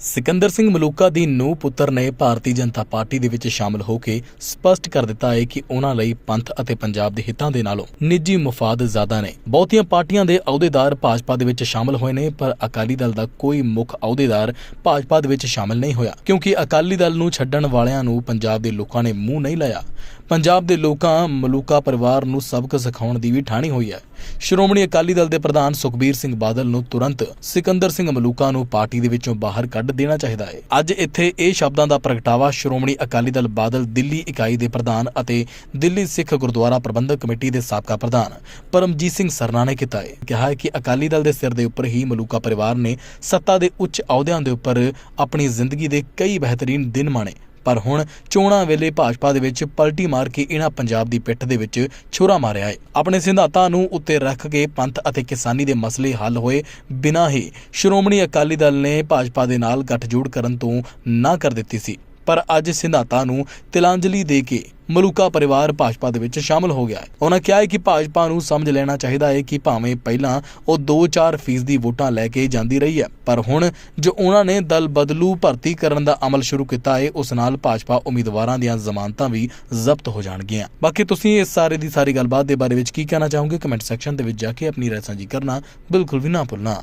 ਸਿਕੰਦਰ ਸਿੰਘ ਮਲੂਕਾ ਦੀ ਨੂੰ ਪੁੱਤਰ ਨੇ ਭਾਰਤੀ ਜਨਤਾ ਪਾਰਟੀ ਦੇ ਵਿੱਚ ਸ਼ਾਮਲ ਹੋ ਕੇ ਸਪਸ਼ਟ ਕਰ ਦਿੱਤਾ ਹੈ ਕਿ ਉਹਨਾਂ ਲਈ ਪੰਥ ਅਤੇ ਪੰਜਾਬ ਦੇ ਹਿੱਤਾਂ ਦੇ ਨਾਲੋਂ ਨਿੱਜੀ ਮਫਾਦ ਜ਼ਿਆਦਾ ਨੇ। ਬਹੁਤੀਆਂ ਪਾਰਟੀਆਂ ਦੇ ਅਹੁਦੇਦਾਰ ਭਾਜਪਾ ਦੇ ਵਿੱਚ ਸ਼ਾਮਲ ਹੋਏ ਨੇ, ਪਰ ਅਕਾਲੀ ਦਲ ਦਾ ਕੋਈ ਮੁੱਖ ਅਹੁਦੇਦਾਰ ਭਾਜਪਾ ਦੇ ਵਿੱਚ ਸ਼ਾਮਲ ਨਹੀਂ ਹੋਇਆ, ਕਿਉਂਕਿ ਅਕਾਲੀ ਦਲ ਨੂੰ ਛੱਡਣ ਵਾਲਿਆਂ ਨੂੰ ਪੰਜਾਬ ਦੇ ਲੋਕਾਂ ਨੇ ਮੂੰਹ ਨਹੀਂ ਲਾਇਆ। ਪੰਜਾਬ ਦੇ ਲੋਕਾਂ, ਮਲੂਕਾ ਪਰਿਵਾਰ ਨੂੰ ਸਬਕ ਸਿਖਾਉਣ ਦੀ ਵੀ ਠਾਣੀ ਹੋਈ ਹੈ। ਸ਼੍ਰੋਮਣੀ ਅਕਾਲੀ ਦਲ ਦੇ ਪ੍ਰਧਾਨ ਸੁਖਬੀਰ ਸਿੰਘ ਬਾਦਲ ਨੂੰ ਤੁਰੰਤ ਸਿਕੰਦਰ ਸਿੰਘ ਮਲੂਕਾ ਨੂੰ ਪਾਰਟੀ ਦੇ ਵਿੱਚੋਂ ਬਾਹਰ ਕੱਢ ਦੇਣਾ ਚਾਹੀਦਾ ਹੈ। ਅੱਜ ਇੱਥੇ ਇਹ ਸ਼ਬਦਾਂ ਦਾ ਪ੍ਰਗਟਾਵਾ ਸ਼੍ਰੋਮਣੀ ਅਕਾਲੀ ਦਲ ਬਾਦਲ ਦਿੱਲੀ ਇਕਾਈ ਦੇ ਪ੍ਰਧਾਨ ਅਤੇ ਦਿੱਲੀ ਸਿੱਖ ਗੁਰਦੁਆਰਾ ਪ੍ਰਬੰਧਕ ਕਮੇਟੀ ਦੇ ਸਾਬਕਾ ਪ੍ਰਧਾਨ ਪਰਮਜੀਤ ਸਿੰਘ ਸਰਨਾ ਨੇ ਕੀਤਾ ਹੈ। ਕਿਹਾ ਕਿ ਅਕਾਲੀ ਦਲ ਦੇ ਸਿਰ ਦੇ ਉੱਪਰ ਹੀ ਮਲੂਕਾ ਪਰਿਵਾਰ ਨੇ ਸੱਤਾ ਦੇ ਉੱਚ ਅਹੁਦਿਆਂ ਦੇ ਉੱਪਰ ਆਪਣੀ ਜ਼ਿੰਦਗੀ ਦੇ ਕਈ ਬਿਹਤਰੀਨ ਦਿਨ ਮਾਣੇ। ਪਰ ਹੁਣ ਚੋਣਾਂ ਵੇਲੇ ਭਾਜਪਾ ਦੇ ਵਿੱਚ ਪਲਟੀ ਮਾਰ ਕੇ ਇਹਨਾਂ ਪੰਜਾਬ ਦੀ ਪਿੱਠ ਦੇ ਵਿੱਚ ਛੁਰਾ ਮਾਰਿਆ ਹੈ। ਆਪਣੇ ਸਿਧਾਂਤਾਂ ਨੂੰ ਉੱਤੇ ਰੱਖ ਕੇ ਪੰਥ ਅਤੇ ਕਿਸਾਨੀ ਦੇ ਮਸਲੇ ਹੱਲ ਹੋਏ ਬਿਨਾਂ ਹੀ ਸ਼੍ਰੋਮਣੀ ਅਕਾਲੀ ਦਲ ਨੇ ਭਾਜਪਾ ਦੇ ਨਾਲ ਗੱਠਜੋੜ ਕਰਨ ਤੋਂ ਨਾ ਕਰ ਦਿੱਤੀ ਸੀ। ਪਰ ਅੱਜ ਸਿਧਾਂਤਾਂ ਨੂੰ ਤਿਲਾਂਜਲੀ ਦੇ ਕੇ ਮਲੂਕਾ ਪਰਿਵਾਰ ਭਾਜਪਾ ਦੇ ਵਿੱਚ ਸ਼ਾਮਲ ਹੋ ਗਿਆ ਹੈ। ਉਹਨਾਂ ਕਿਹਾ ਹੈ ਕਿ ਭਾਜਪਾ ਨੂੰ ਸਮਝ ਲੈਣਾ ਚਾਹੀਦਾ ਹੈ ਕਿ ਭਾਵੇਂ ਪਹਿਲਾਂ ਉਹ 2-4 ਫੀਸਦੀ ਵੋਟਾਂ ਲੈ ਕੇ ਜਾਂਦੀ ਰਹੀ ਹੈ, ਪਰ ਹੁਣ ਜੋ ਉਹਨਾਂ ਨੇ ਦਲ ਬਦਲੂ ਭਰਤੀ ਕਰਨ ਦਾ ਅਮਲ ਸ਼ੁਰੂ ਕੀਤਾ ਹੈ, ਉਸ ਨਾਲ ਭਾਜਪਾ ਉਮੀਦਵਾਰਾਂ ਦੀਆਂ ਜ਼ਮਾਨਤਾਂ ਵੀ ਜ਼ਬਤ ਹੋ ਜਾਣਗੀਆਂ। ਬਾਕੀ ਤੁਸੀਂ ਇਸ ਸਾਰੇ ਦੀ ਸਾਰੀ ਗੱਲਬਾਤ ਦੇ ਬਾਰੇ ਵਿੱਚ ਕੀ ਕਹਿਣਾ ਚਾਹੋਗੇ? ਕਮੈਂਟ ਸੈਕਸ਼ਨ ਦੇ ਵਿੱਚ ਜਾ ਕੇ ਆਪਣੀ ਰਾਏ ਸਾਂਝੀ ਕਰਨਾ ਬਿਲਕੁਲ ਵੀ ਨਾ ਭੁੱਲਣਾ।